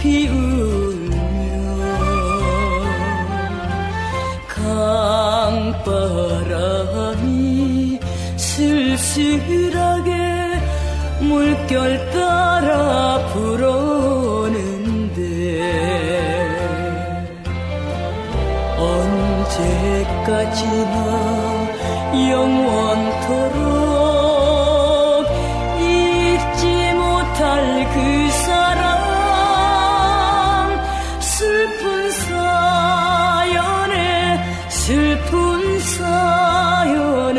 피우며 강바람이 쓸쓸하게 물결 따라 불어오는데 언제까지나 영원토록 슬픈 사연에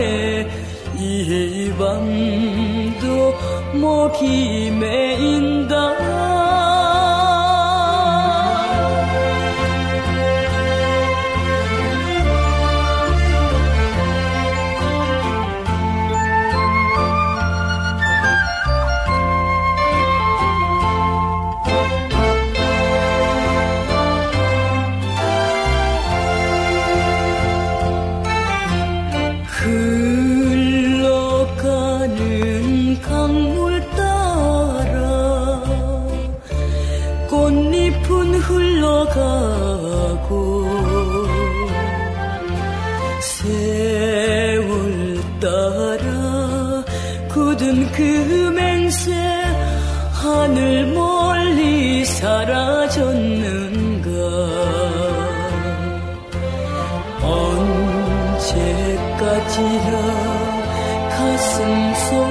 이 밤도 목이 메인다 꽃잎은 흘러가고 세월 따라 굳은 그 맹세 하늘 멀리 사라졌는가? 언제까지나 가슴 속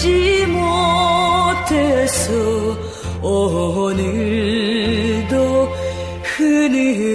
잊지 못해서 오늘도 흐느껴